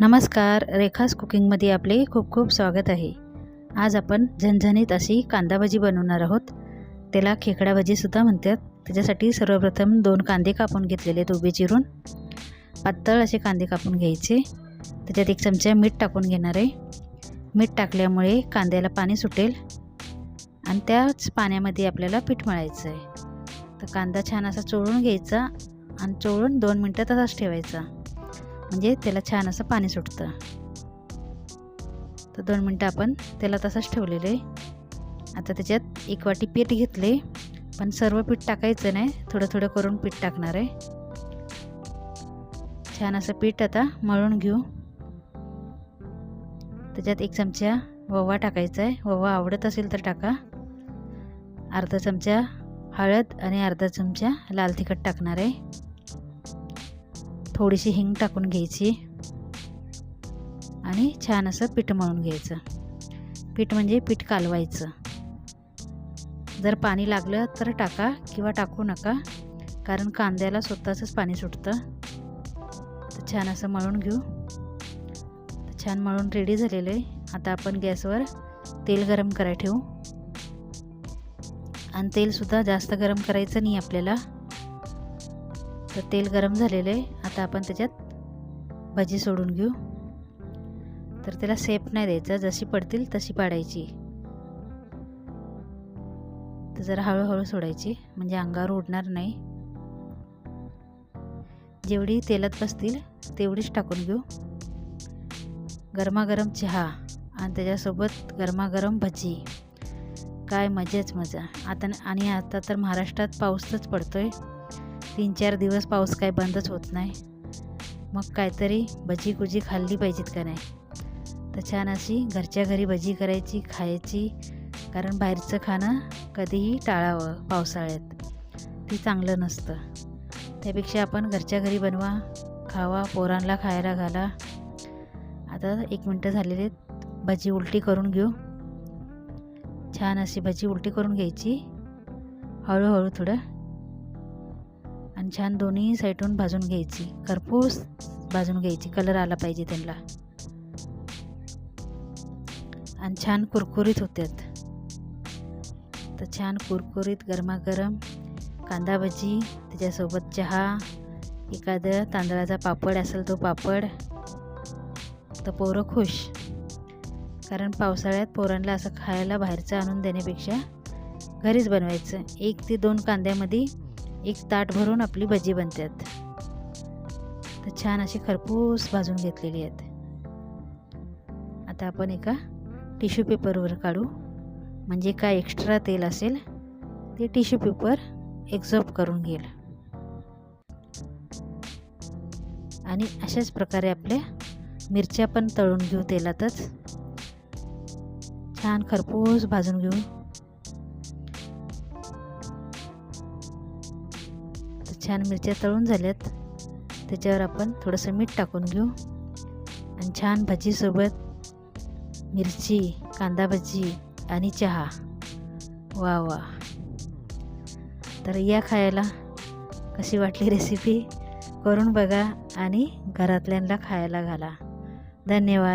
नमस्कार रेखास कुकिंगमध्ये आपले खूप खूप स्वागत आहे. आज आपण झणझणीत अशी कांदा भजी बनवणार आहोत. त्याला खेकडा भजीसुद्धा म्हणतात. त्याच्यासाठी सर्वप्रथम दोन कांदे कापून घेतलेले आहेत उभे चिरून. पातळ असे कांदे कापून घ्यायचे. त्याच्यात एक चमचा मीठ टाकून घेणार आहे. मीठ टाकल्यामुळे कांद्याला पाणी सुटेल आणि त्याच पाण्यामध्ये आपल्याला पीठ मळायचं आहे. तर कांदा छान असा चोळून घ्यायचा आणि चोळून दोन मिनटं तसाच ठेवायचा. म्हणजे त्याला छान असं पाणी सुटतं. तर दोन मिनटं आपण त्याला तसंच ठेवलेलं. आहे आता त्याच्यात एक वाटी पीठ घेतले. पण सर्व पीठ टाकायचं नाही. थोडं थोडं करून पीठ टाकणार आहे. छान असं पीठ आता मळून घेऊ. त्याच्यात एक चमचा ओवा टाकायचा आहे. ओवा आवडत असेल तर टाका. अर्धा चमचा हळद आणि अर्धा चमचा लाल तिखट टाकणार आहे. थोडीशी हिंग टाकून घ्यायची. आणि छान असं पीठ मळून घ्यायचं. पीठ म्हणजे पीठ कालवायचं. जर पाणी लागलं तर टाका किंवा टाकू नका कारण कांद्याला स्वतःचंच पाणी सुटतं. तर छान असं मळून घेऊ. छान मळून रेडी झालेलं. आहे आता आपण गॅसवर तेल गरम करायला ठेवू. आणि तेलसुद्धा जास्त गरम करायचं नाही आपल्याला. तर तेल गरम झालेलं आहे. आता आपण त्याच्यात भजी सोडून घेऊ. तर त्याला सेप नाही द्यायचा. जशी पडतील तशी पाडायची. तर जरा हळूहळू सोडायची. म्हणजे अंगावर उडणार नाही. जेवढी तेलात बसतील तेवढीच टाकून घेऊ. गरमागरम चहा आणि त्याच्यासोबत गरमागरम भजी. काय मजाच मजा. आता आणि आता तर महाराष्ट्रात पाऊसच आहे तीन चार दिवस पाऊस काय बंदच होत नाही. मग काहीतरी भजी कुजी खाल्ली पाहिजेत का नाही? तर छान अशी घरच्या घरी भजी करायची खायची. कारण बाहेरचं खाणं कधीही टाळावं पावसाळ्यात. ती चांगलं नसतं. त्यापेक्षा आपण घरच्या घरी बनवा खावा पोरांना खायला घाला. आता एक मिनटं झालेले आहेत. भजी उलटी करून घेऊ. छान अशी भजी उलटी करून घ्यायची. हळूहळू थोडं. आणि छान दोन्ही साईडून भाजून घ्यायची. खरपूस भाजून घ्यायची. कलर आला पाहिजे त्यांना. आणि छान कुरकुरीत होत्यात. तर छान कुरकुरीत गरमागरम कांदा भजी त्याच्यासोबत चहा एखादं तांदळाचा पापड असेल तो पापड. तर पोरं खुश. कारण पावसाळ्यात पोरांना असं खायला बाहेरचं आणून देण्यापेक्षा घरीच बनवायचं. एक ते दोन कांद्यामध्ये एक ताट भरून आपली भजी बनतात. तर छान अशी खरपूस भाजून घेतलेली आहेत. आता आपण एका टिश्यू पेपरवर काढू. म्हणजे काय एक्स्ट्रा तेल असेल ते टिश्यू पेपर एक्झॉर्ब करून घेईल. आणि अशाच प्रकारे आपल्या मिरच्या पण तळून घेऊ तेलातच. छान खरपूस भाजून घेऊ. छान मिरच्या तळून झाल्यात. त्याच्यावर आपण थोडंसं मीठ टाकून घेऊ. आणि छान भजीसोबत मिरची कांदा भजी आणि चहा. वा वा. तर या खायला कशी वाटली रेसिपी करून बघा आणि घरातल्यांना खायला घाला. धन्यवाद.